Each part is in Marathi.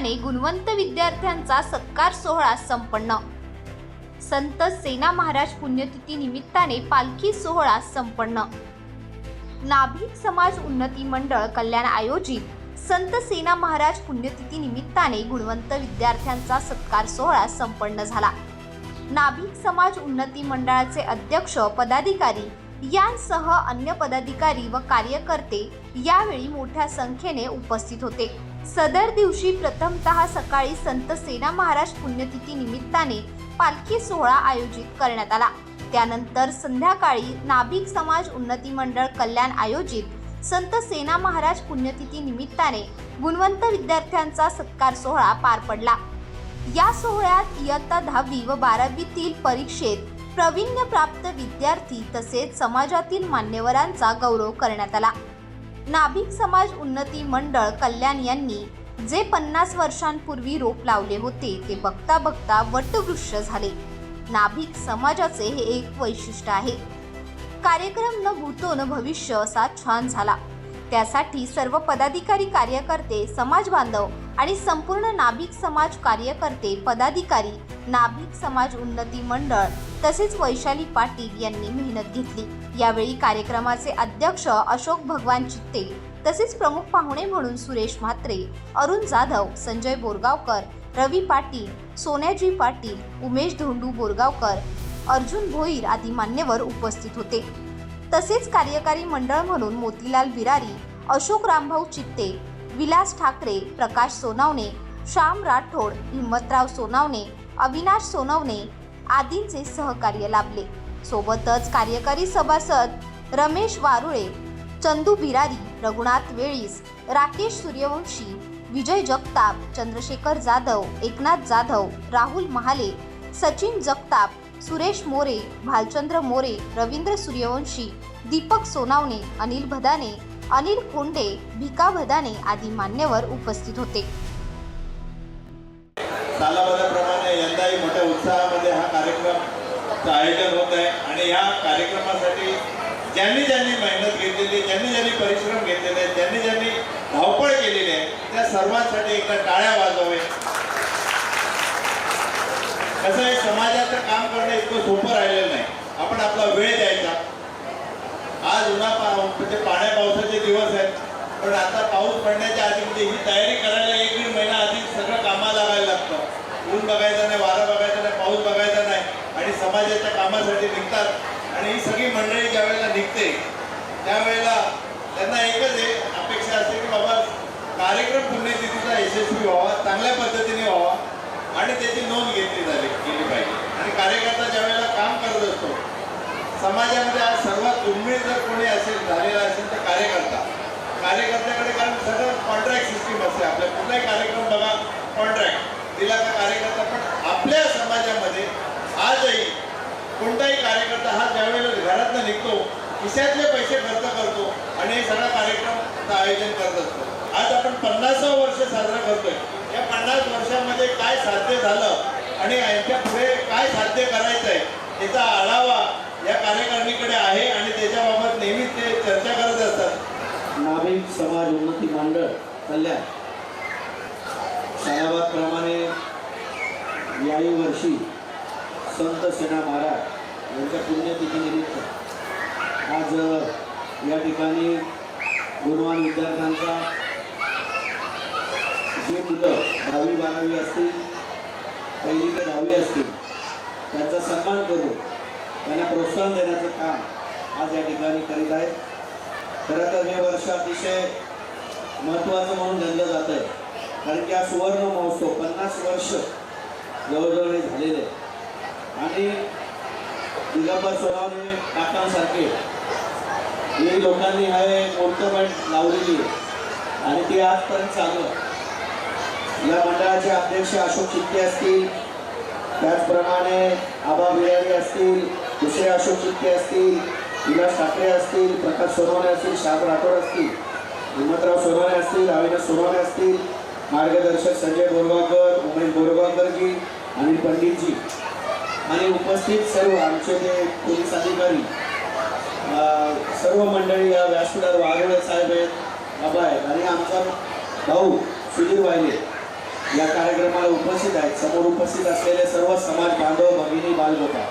निमित्ताने गुणवंत विद्यार्थ्यांचा सत्कार सोहळा संपन्न. संत सेना महाराज पुण्यतिथी निमित्ताने पालखी सोहळा संपन्न. नाभिक समाज उन्नती मंडळ कल्याण आयोजित संत सेना महाराज पुण्यतिथी निमित्ताने गुणवंत विद्यार्थ्यांचा सत्कार सोहळा संपन्न झाला. नाभिक समाज उन्नती मंडळाचे अध्यक्ष पदाधिकारी यांसह अन्य पदाधिकारी व कार्यकर्ते यावेळी मोठ्या संख्येने उपस्थित होते. सदर दिवशी प्रथमतः सकाळी संत सेना महाराज पुण्यतिथी निमित्ताने पालखी सोहळा आयोजित करण्यात आला. त्यानंतर संध्याकाळी नाभिक समाज उन्नती मंडळ कल्याण आयोजित संत सेना महाराज पुण्यतिथी निमित्ताने गुणवंत विद्यार्थ्यांचा सत्कार सोहळा पार पडला. या सोहळ्यात इयत्ता दहावी व बारावीतील परीक्षेत प्रवीण्यप्राप्त विद्यार्थी तसेच समाजातील मान्यवरांचा गौरव करण्यात आला. नाभिक समाज उन्नती मंडळ कल्याण यांनी जे पन्नास वर्षांपूर्वी रोप लावले होते ते बघता बघता वटवृक्ष झाले. नाभिक समाजाचे हे एक वैशिष्ट्य आहे. कार्यक्रम न भूतो न भविष्य असा छान झाला. त्यासाठी सर्व पदाधिकारी कार्यकर्ते समाज बांधव आणि संपूर्ण नाभिक समाज कार्यकर्ते पदाधिकारी नाभिक समाज उन्नती मंडळ तसेच वैशाली पाटील यांनी मेहनत घेतली. यावेळी कार्यक्रमाचे अध्यक्ष अशोक भगवान चित्ते तसेच प्रमुख पाहुणे म्हणून सुरेश म्हात्रे अरुण जाधव संजय बोरगावकर रवी पाटील सोन्याजी पाटील उमेश धोंडू बोरगावकर अर्जुन भोईर आदी मान्यवर उपस्थित होते. तसेच कार्यकारी मंडळ म्हणून मोतीलाल विरारी अशोक रामभाऊ चित्ते विलास ठाकरे प्रकाश सोनावणे श्याम राठोड हिम्मतराव सोनावणे अविनाश सोनवणे आदींचे सहकार्य लाभले. सोबतच कार्यकारी सभासद रमेश वारुळे चंदू बिरारी रघुनाथ वेळीस राकेश सूर्यवंशी विजय जगताप चंद्रशेखर जाधव एकनाथ जाधव राहुल महाले सचिन जगताप सुरेश मोरे भालचंद्र मोरे रवींद्र सूर्यवंशी दीपक सोनावणे अनिल भदाने अनिल कोंडे भिका भदाने आदी मान्यवर उपस्थित होते. यंदाही मोठ्या उत्साहामध्ये हा आयोजन होत आहे. आणि या कार्यक्रमासाठी ज्यांनी ज्यांनी मेहनत घेतलेली ज्यांनी ज्यांनी परिश्रम घेतलेले आहेत ज्यांनी ज्यांनी धावपळ केलेली आहे त्या सर्वांसाठी एकदा टाळ्या वाजवावे. कसं आहे समाजाचं काम करणं इतकं सोपं राहिलेलं नाही. आपण आपला वेळ द्यायचा. आज उन्हा पा म्हणजे पाण्या पावसाचे दिवस आहेत. पण आता पाऊस पडण्याच्या आधी म्हणजे ही तयारी करायला एक दीड महिना आधी सगळं कामाला लागायला लागतं. ऊन बघायचं नाही वारा बघायचा नाही पाऊस बघायचा नाही आणि समाजाच्या कामासाठी निघतात आणि ही सगळी मंडळी ज्या वेळेला निघते त्यावेळेला त्यांना एकच आहे अपेक्षा असते की बाबा कार्यक्रम पुण्यतिथीचा यशस्वी व्हावा चांगल्या पद्धतीने व्हावा आणि त्याची नोंद घेतली झाली गेली पाहिजे. आणि कार्यकर्ता ज्या वेळेला काम करत असतो समाजामध्ये आज सर्वात दुर्मिळ जर कोणी असेल झालेला असेल तर कार्यकर्ता. कार्यकर्त्याकडे कारण सगळं कॉन्ट्रॅक्ट सिस्टीम असते आपल्या कुठलाही कार्यक्रम बघा कॉन्ट्रॅक्ट दिला का कार्यकर्ता पण आपल्या समाजामध्ये आजही कोणताही कार्यकर्ता हा ज्यावेळेला घरातनं निघतो खिशातले पैसे खर्च करतो आणि हे सगळा कार्यक्रमचं आयोजन करत असतो. आज आपण पन्नासावं वर्ष साजरा करतोय. या पन्नास वर्षामध्ये काय साध्य झालं आणि यांच्या पुढे काय साध्य करायचं आहे त्याचा आढावा या कार्यकारिणीकडे आहे आणि त्याच्याबाबत नेहमीच ते चर्चा करत असतात. नाभिक समाज उन्नती मंडळ कल्याण. सालाबादप्रमाणे याही वर्षी संत सेना महाराज यांच्या पुण्यतिथीनिमित्त आज या ठिकाणी गुणवान विद्यार्थ्यांचा जे मुलं दहावी बारावी असतील पहिली ते दहावी असतील त्यांचा सन्मान करून त्यांना प्रोत्साहन देण्याचं काम आज या ठिकाणी करीत आहेत. खरं तर हे वर्ष अतिशय महत्त्वाचं म्हणून गणलं जात आहे कारण की हा सुवर्ण महोत्सव पन्नास वर्ष जवळजवळ झालेले आहे. आणि दिगंबर सोनावणे काकांसारखे हे लोकांनी हे मोर्तमेंट लावलेली आहे. आणि ती आजपर्यंत चालू आहे. या मंडळाचे अध्यक्ष अशोक चित्ते असतील त्याचप्रमाणे आबा बिरारी असतील दुसरे अशोक चित्ते असतील विलास ठाकरे असतील प्रकाश सोनवणे असतील श्याम राठोड असतील हिम्मतराव सोनवणे असतील अविनाश सोनवणे असतील मार्गदर्शक संजय बोरगावकर उमेश बोरगावकरजी अनिल पंडितजी. आणि उपस्थित सर्व आमचे जे पोलीस अधिकारी सर्व मंडळी या व्यासपीठावर वाघोळे साहेब आहेत बाबा आहेत आणि आमचा भाऊ सुधीर वाहिले या कार्यक्रमाला उपस्थित आहेत. समोर उपस्थित असलेले सर्व समाज बांधव भगिनी बालगोपा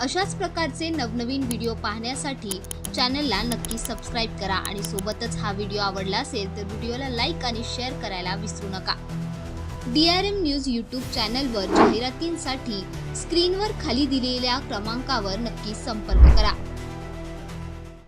अशाच प्रकारचे नवनवीन व्हिडिओ पाहण्यासाठी चॅनलला नक्की सबस्क्राईब करा आणि सोबतच हा व्हिडिओ आवडला असेल तर व्हिडिओला लाईक आणि शेअर करायला विसरू नका. D R M news YouTube चॅनलवर जाहिरातींसाठी स्क्रीनवर खाली दिलेल्या क्रमांकावर नक्की संपर्क करा.